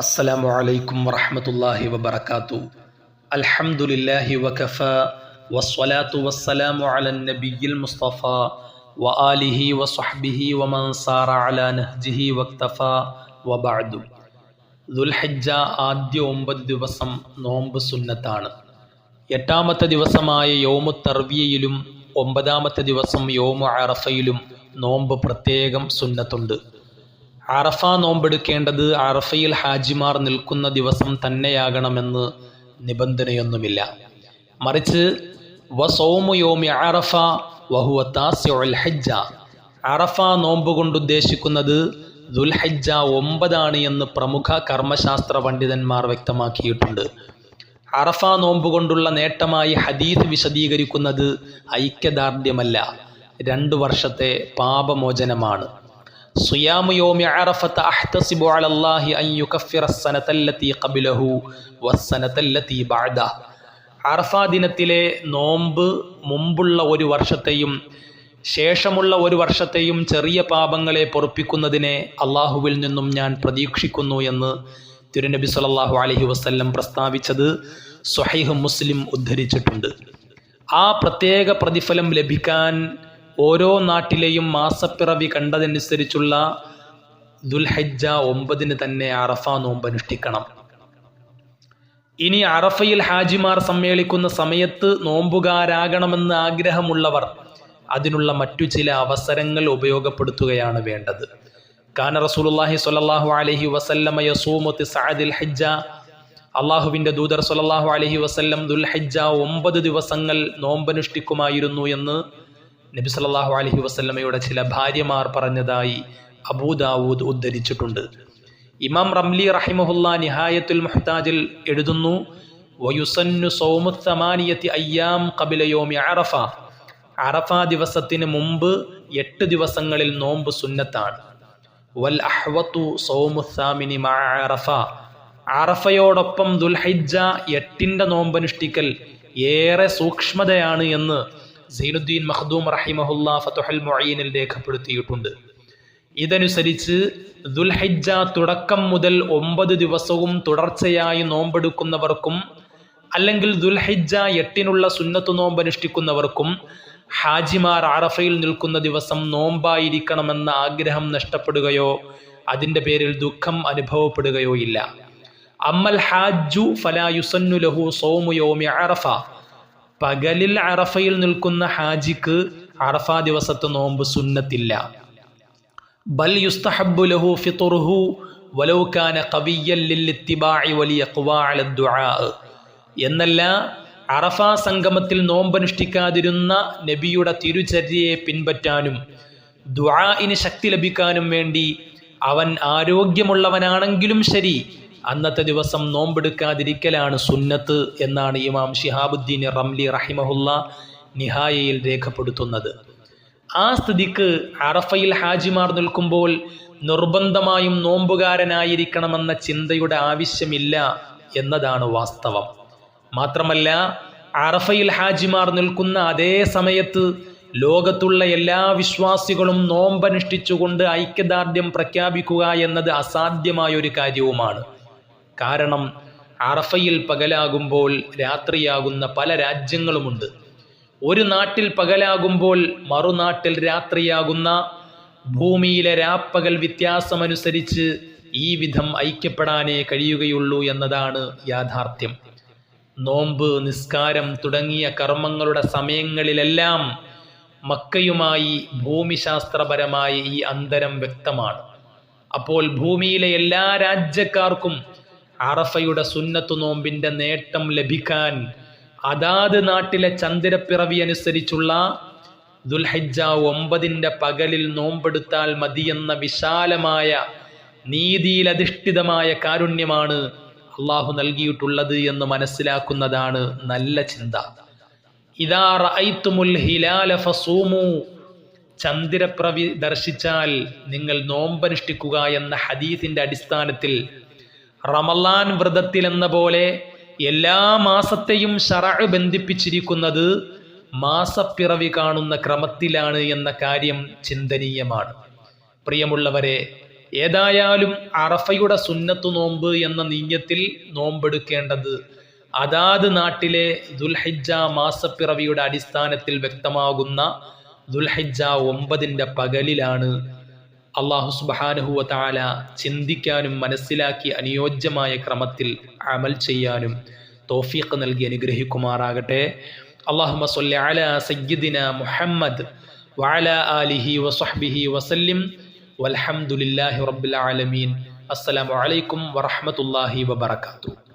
السلام عليكم ورحمة الله وبركاته الحمد لله وكفى والصلاة والسلام على النبي المصطفى وآله وصحبه ومن صار على نهجه واكتفى وبعد ദുൽഹജ്ജ ആദ്യ ഒമ്പത് ദിവസം നോമ്പ് സുന്നത്താണ് എട്ടാമത്തെ ദിവസമായ യോമു തർവിയയിലും ഒമ്പതാമത്തെ ദിവസം യോമു അറഫയിലും നോമ്പ് പ്രത്യേകം സുന്നത്തുണ്ട് അറഫ നോമ്പെടുക്കേണ്ടത് അറഫയിൽ ഹാജിമാർ നിൽക്കുന്ന ദിവസം തന്നെയാകണമെന്ന് നിബന്ധനയൊന്നുമില്ല. മറിച്ച് അറഫ അറഫ നോമ്പ് കൊണ്ട് ഉദ്ദേശിക്കുന്നത് ദുൽഹജ്ജ ഒമ്പതാണ് എന്ന് പ്രമുഖ കർമ്മശാസ്ത്ര പണ്ഡിതന്മാർ വ്യക്തമാക്കിയിട്ടുണ്ട്. അറഫ നോമ്പ് കൊണ്ടുള്ള നേട്ടമായി ഹദീസ് വിശദീകരിക്കുന്നത് ഐക്യദാർഢ്യമല്ല രണ്ടു വർഷത്തെ പാപമോചനമാണ്. صيام يوم عرفة أحتسب على الله أن يكفر السنة التي قبله والسنة التي بعده അറഫ ദിനത്തിലെ നോമ്പ് മുമ്പുള്ള ഒരു വർഷത്തെയും ശേഷമുള്ള ഒരു വർഷത്തെയും ചെറിയ പാപങ്ങളെ പൊറപ്പിക്കുന്നതിനെ അള്ളാഹുവിൽ നിന്നും ഞാൻ പ്രതീക്ഷിക്കുന്നു എന്ന് തിരുനബി സല്ലല്ലാഹു അലൈഹി വസല്ലം പ്രസ്താവിച്ചത് സ്വഹൈഹ് മുസ്ലിം ഉദ്ധരിച്ചിട്ടുണ്ട് ആ പ്രത്യേക പ്രതിഫലം ലഭിക്കാൻ ഓരോ നാട്ടിലെയും മാസപ്പിറവി കണ്ടതനുസരിച്ചുള്ള ദുൽഹജ്ജ ഒമ്പതിന് തന്നെ അറഫ നോമ്പ് അനുഷ്ഠിക്കണം. ഇനി അറഫയിൽ ഹാജിമാർ സമ്മേളിക്കുന്ന സമയത്ത് നോമ്പുകാരാകണമെന്ന് ആഗ്രഹമുള്ളവർ അതിനുള്ള മറ്റു ചില അവസരങ്ങൾ ഉപയോഗപ്പെടുത്തുകയാണ് വേണ്ടത്. കാന റസൂലുള്ളാഹി സ്വല്ലല്ലാഹു അലൈഹി വസല്ലമ യസൂമു സഅദിൽ ഹജ്ജ അള്ളാഹുവിന്റെ ദൂതർ സ്വല്ലല്ലാഹു അലൈഹി വസല്ലം ദുൽഹജ്ജ ഒമ്പത് ദിവസങ്ങൾ നോമ്പനുഷ്ഠിക്കുമായിരുന്നു എന്ന് നബി സല്ലാഹു അലഹി വസല്ലമയുടെ ചില ഭാര്യമാർ പറഞ്ഞതായി അബൂദാവൂദ് ഉദ്ധരിച്ചിട്ടുണ്ട്. ഇമാം റംലി റഹിമഹുല്ല നിഹായത്തുൽ മുഹ്താജിൽ എഴുതുന്നു വയുസന്നു സൗമുത്തമാനിയത്തി അയ്യാം കബിലയോമി അറഫ. അറഫ ദിവസത്തിന് മുമ്പ് എട്ട് ദിവസങ്ങളിൽ നോമ്പ് സുന്നത്താണ്. വൽ അഹ്വത്തു സൗമുസാമിനി മാ അറഫ. അറഫയോടൊപ്പം ദുൽഹിജ എട്ടിന്റെ നോമ്പനുഷ്ഠിക്കൽ ഏറെ സൂക്ഷ്മതയാണ് എന്ന് സൈനുദ്ദീൻ മഖ്ദൂം റഹിമഹുല്ല ഫതുഹൽ മൊയ്യനിൽ രേഖപ്പെടുത്തിയിട്ടുണ്ട്. ഇതനുസരിച്ച് ദുൽഹജ്ജ തുടക്കം മുതൽ ഒമ്പത് ദിവസവും തുടർച്ചയായി നോമ്പെടുക്കുന്നവർക്കും അല്ലെങ്കിൽ ദുൽഹജ്ജ എട്ടിനുള്ള സുന്നത്ത് നോമ്പ് അനുഷ്ഠിക്കുന്നവർക്കും ഹാജിമാർ അറഫയിൽ നിൽക്കുന്ന ദിവസം നോമ്പായിരിക്കണമെന്ന ആഗ്രഹം നഷ്ടപ്പെടുകയോ അതിന്റെ പേരിൽ ദുഃഖം അനുഭവപ്പെടുകയോ ഇല്ല. അമ്മൽ ഹാജു ഫലായുസന്നു ലഹു സോമു യോമി അറഫ. പകലിൽ അറഫയിൽ നിൽക്കുന്ന ഹാജിക്ക് അറഫ ദിവസത്തെ നോമ്പ് സുന്നത്തില്ല. ബൽ യുസ്തഹബ്ബു ലഹു ഫിത്തുറുഹു വലൗ കാന ഖവിയ്യൻ ലില്ലിത്തിബാഇ വലിയഖ്വാ അല ദുആ. എന്നല്ല അറഫ സംഗമത്തിൽ നോമ്പനുഷ്ഠിക്കാതിരുന്ന നബിയുടെ തിരുചര്യയെ പിൻപറ്റാനും ദുആഇന് ശക്തി ലഭിക്കാനും വേണ്ടി അവൻ ആരോഗ്യമുള്ളവനാണെങ്കിലും ശരി അന്നത്തെ ദിവസം നോമ്പെടുക്കാതിരിക്കലാണ് സുന്നത്ത് എന്നാണ് ഇമാം ഷിഹാബുദ്ദീൻ റംലി റഹിമഹുല്ല നിഹായയിൽ രേഖപ്പെടുത്തുന്നത്. ആ സ്ഥിതിക്ക് അറഫയിൽ ഹാജിമാർ നിൽക്കുമ്പോൾ നിർബന്ധമായും നോമ്പുകാരനായിരിക്കണമെന്ന ചിന്തയുടെ ആവശ്യമില്ല എന്നതാണ് വാസ്തവം. മാത്രമല്ല അറഫയിൽ ഹാജിമാർ നിൽക്കുന്ന അതേ സമയത്ത് ലോകത്തുള്ള എല്ലാ വിശ്വാസികളും നോമ്പനുഷ്ഠിച്ചുകൊണ്ട് ഐക്യദാർഢ്യം പ്രഖ്യാപിക്കുക എന്നത് അസാധ്യമായൊരു കാര്യവുമാണ്. കാരണം അറഫയിൽ പകലാകുമ്പോൾ രാത്രിയാകുന്ന പല രാജ്യങ്ങളുമുണ്ട്. ഒരു നാട്ടിൽ പകലാകുമ്പോൾ മറുനാട്ടിൽ രാത്രിയാകുന്ന ഭൂമിയിലെ രാപ്പകൽ വ്യത്യാസമനുസരിച്ച് ഈ വിധം ഐക്യപ്പെടാനേ കഴിയുകയുള്ളൂ എന്നതാണ് യാഥാർത്ഥ്യം. നോമ്പ് നിസ്കാരം തുടങ്ങിയ കർമ്മങ്ങളുടെ സമയങ്ങളിലെല്ലാം മക്കയുമായി ഭൂമിശാസ്ത്രപരമായി ഈ അന്തരം വ്യക്തമാണ്. അപ്പോൾ ഭൂമിയിലെ എല്ലാ രാജ്യക്കാർക്കും അറഫയുടെ സുന്നത്തു നോമ്പിന്റെ നേട്ടം ലഭിക്കാൻ അതാത് നാട്ടിലെ ചന്ദ്രപ്പിറവി അനുസരിച്ചുള്ള ദുൽഹജ്ജ ഒമ്പതിന്റെ പകലിൽ നോമ്പെടുത്താൽ മതിയെന്ന വിശാലമായ നീതിയിലധിഷ്ഠിതമായ കാരുണ്യമാണ് അള്ളാഹു നൽകിയിട്ടുള്ളത് എന്ന് മനസ്സിലാക്കുന്നതാണ് നല്ല ചിന്ത. ഇതാ ഹിലാല ചന്ദ്രപ്രവി ദർശിച്ചാൽ നിങ്ങൾ നോമ്പനുഷ്ഠിക്കുക എന്ന ഹദീസിന്റെ അടിസ്ഥാനത്തിൽ റമലാൻ വ്രതത്തിൽ എന്ന പോലെ എല്ലാ മാസത്തെയും ഷറ ബന്ധിപ്പിച്ചിരിക്കുന്നത് മാസപ്പിറവി കാണുന്ന ക്രമത്തിലാണ് എന്ന കാര്യം ചിന്തനീയമാണ്. പ്രിയമുള്ളവരെ ഏതായാലും അറഫയുടെ സുന്നത്തു നോമ്പ് എന്ന നീയത്തിൽ നോമ്പെടുക്കേണ്ടത് അതാത് നാട്ടിലെ ദുൽഹിജ മാസപ്പിറവിയുടെ അടിസ്ഥാനത്തിൽ വ്യക്തമാകുന്ന ദുൽഹിജ ഒമ്പതിന്റെ പകലിലാണ് അള്ളാഹു സുബഹാനുഹുവ താല ചിന്തിക്കാനും മനസ്സിലാക്കി അനുയോജ്യമായ ക്രമത്തിൽ അമൽ ചെയ്യാനും തോഫീഖ് നൽകി അനുഗ്രഹിക്കുമാറാകട്ടെ. അള്ളാഹുമ സൊല്ലി അല സയ്യിദിന മുഹമ്മദ് വഅല ആലിഹി വസഹ്ബിഹി വസല്ലിം. വൽഹംദുലില്ലാഹി റബ്ബിൽ ആലമീൻ. അസ്സലാമു അലൈക്കും വറഹ്മത്തുള്ളാഹി വബറകാതുഹു.